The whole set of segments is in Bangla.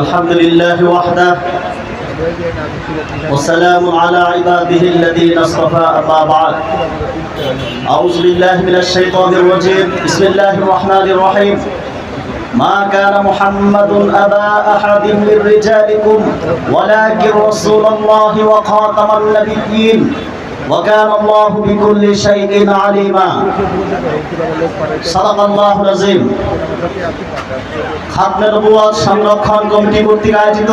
الحمد لله وحده والسلام على عباده الذين اصطفى أما بعد أعوذ بالله من الشيطان الرجيم بسم الله الرحمن الرحيم ما كان محمد أبا أحد من رجالكم ولكن رسول الله وخاتم النبيين وكان الله بكل شيء عليما صدق الله العظيم খাতমে নবুয়াত সংরক্ষণ কমিটি কর্তৃক আয়োজিত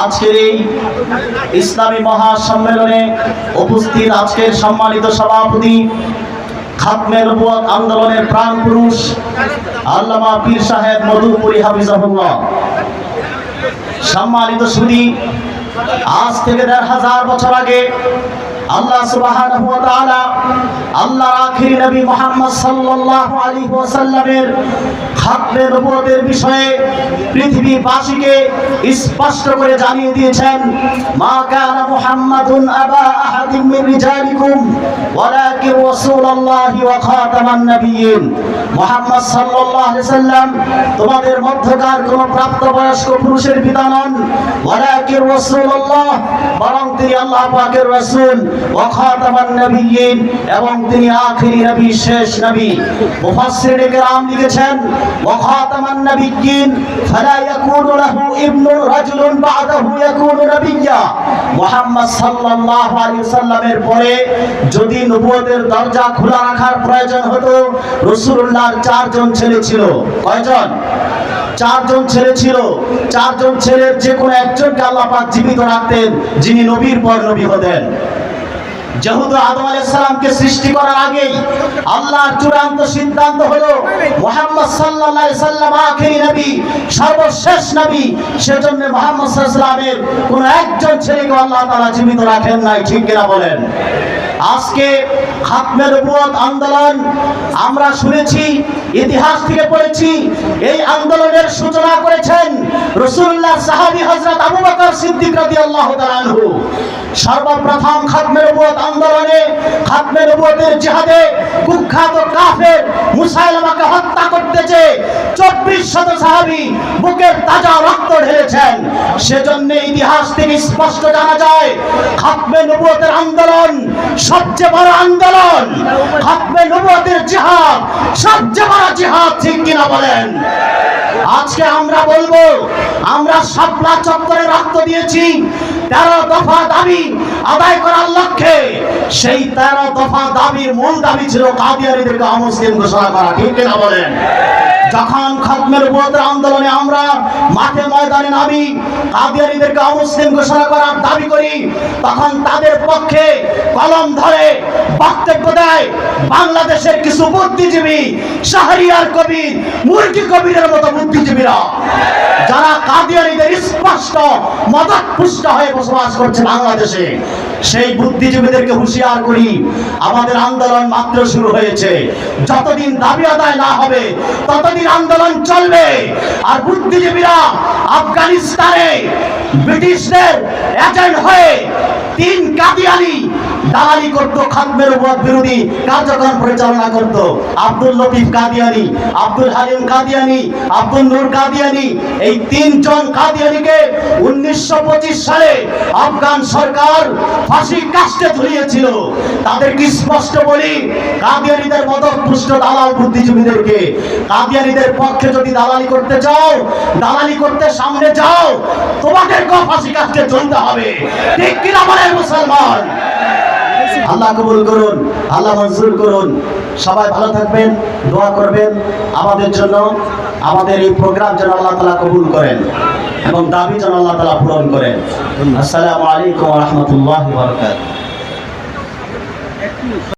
আজকের এই ইসলামী মহাসম্মেলনে উপস্থিত আজকের সম্মানিত সভাপতি খাতমে নবুয়াত আন্দোলনের প্রাণ পুরুষ আল্লামা পীর সাহেব মধুপুরি হাফিজাহুল্লাহ সম্মানিত সুদী আজ থেকে দেড় হাজার বছর আগে আল্লাহ সুবহানাহু ওয়া তাআলা আল্লাহর আখির নবী মুহাম্মদ সাল্লাল্লাহু আলাইহি ওয়াসাল্লামের খাতমে নবুয়তের বিষয়ে পৃথিবীবাসীকে স্পষ্ট করে জানিয়ে দিয়েছেন, মা কানা মুহাম্মাদুন আবা আহাদিম মিন রিজালিকুম, ওয়ালাকিন রাসূলুল্লাহি ওয়া খাতামান নাবিয়্যিন। মুহাম্মদ সাল্লাল্লাহু আলাইহি সাল্লাম তোমাদের মধ্যকার কোন প্রাপ্তবয়স্ক পুরুষের পিতা নন, ওয়ালাকিন রাসূলুল্লাহ, বরং তিনি আল্লাহ পাকের রাসূল। এবং তিনি আখিরি নবী, শেষ নবী। মুফাসসিরিনে কেরাম লিখেছেন ওয়া খাতামান নাবিয়্যিন ফালা ইয়াকুনু লাহু ইবনুন রাজুলুন বা'দাহু ইয়াকুনু নাবিয়্যা। মুহাম্মদ সাল্লাল্লাহু আলাইহি সাল্লামের পরে যদি নবুয়তের দরজা খোলা রাখার প্রয়োজন হতো, রাসূলুল্লাহর চারজন ছেলে ছিল। কয়জন? চারজন ছেলে ছিল। চারজন ছেলের যে কোনো একজনকে আল্লাহ পাক জীবিত রাখতেন, যিনি নবীর পর নবী হতেন। যেহেতু আদম আলাইসালামকে সৃষ্টি করার আগেই আল্লাহর চূড়ান্ত সিদ্ধান্ত হলো মোহাম্মদ সাল্লাহ সাল্লাম আখেরি নবী, সর্বশেষ নবী। সেজন্য মোহাম্মদ সাল্লামের কোন একজন ছেলেকে আল্লাহ তারা জীবিত রাখেন নাই, ঠিক কিনা বলেন? আজকে খাতমের উপর আন্দোলন আমরা শুনেছি ইতিহাস থেকে পড়েছি, এই আন্দোলনের সূচনা করেছেন রাসূলুল্লাহ সাহাবী হযরত আবু বকর সিদ্দিক রাদিয়াল্লাহু তাআলা আনহু। সর্বপ্রথম খাতমে নবুয়ত আন্দোলনে, খাতমে নবুয়তের জিহাদে কুখ্যাত কাফের মুসাইলামাকে হত্যা করতে যে চব্বিশ শত সাহাবি বুকের তাজা রক্ত ঢেলেছেন। সেজন্য ইতিহাস থেকে স্পষ্ট জানা যায়, খাতমে নবুয়তের আন্দোলন সবচেয়ে বড় আন্দোলন। খাতমে নবুয়তের জিহাদ সবচেয়ে বড় জিহাদ ঠিক কিনা বলেন? আজকে আমরা বলব আমরা সাপলা চত্বরে রক্ত দিয়েছি। তেরো দফা দাবি আদায় করার লক্ষ্যে সেই তেরো দফা দাবির মূল দাবি ছিল কাদিয়ারিদেরকে অমুসলিম ঘোষণা করা। ঠিক কিনা বলেন? যখন খতমের উপরের আন্দোলনে আমরা মাঠে ময়দানে নামি কাদিয়ারিদেরকে অমুসলিম ঘোষণা করার দাবি করি, তখন তাদের পক্ষে কলম ধরে বক্তব্য দেয়, বাংলাদেশের কিছু বুদ্ধিজীবী, শাহরিয়ার কবির, মুরগি কবিরের মতো বুদ্ধিজীবীরা। যারা কাদিয়ারিদের স্পষ্ট মদত পুষ্ট হয়ে বসবাস করছে বাংলাদেশে। সেই বুদ্ধিজীবীদেরকে হুঁশিয়ার করি, আমাদের আন্দোলন মাত্র শুরু হয়েছে। যতদিন দাবি আদায় না হবে, ততদিন আন্দোলন চলবে। আর বুদ্ধিজীবীরা আফগানিস্তানে ব্রিটিশদের এজেন্ট হয়ে তিন কাদিয়ানি দালালি করতো, খাতমের উপর বিরোধী কার্যক্রম পরিচালনা করত। আব্দুল লতিফ কাদিয়ানি, আব্দুল হালিম কাদিয়ানি, আব্দুল নূর কাদিয়ানি, এই তিনজন কাদিয়ানিকে উনিশশো পঁচিশ সালে আফগান সরকার ফাঁসি কাস্টে ঝুলিয়েছিল তাদেরকে স্পষ্ট বলি, কাদিয়ানিদের মদতপুষ্ট দালাল বুদ্ধিজীবীদেরকে। কাদিয়ানিদের পক্ষে যদি দালালি করতে চাও, দালালি করতে সামনে যাও, তোমাদেরকেও ফাঁসি কাস্টে চলতে হবে। ঠিক কিনা বলে মুসলমান? আল্লাহ কবুল করুন, আল্লাহ মঞ্জুর করুন। সবাই ভালো থাকবেন, দোয়া করবেন। আমাদের জন্য, আমাদের এই প্রোগ্রাম যেন আল্লাহ তালা কবুল করেন এবং দাবি যেন আল্লাহ তালা পূরণ করেন। আসসালামু আলাইকুম রহমতুল্লাহ বরকাত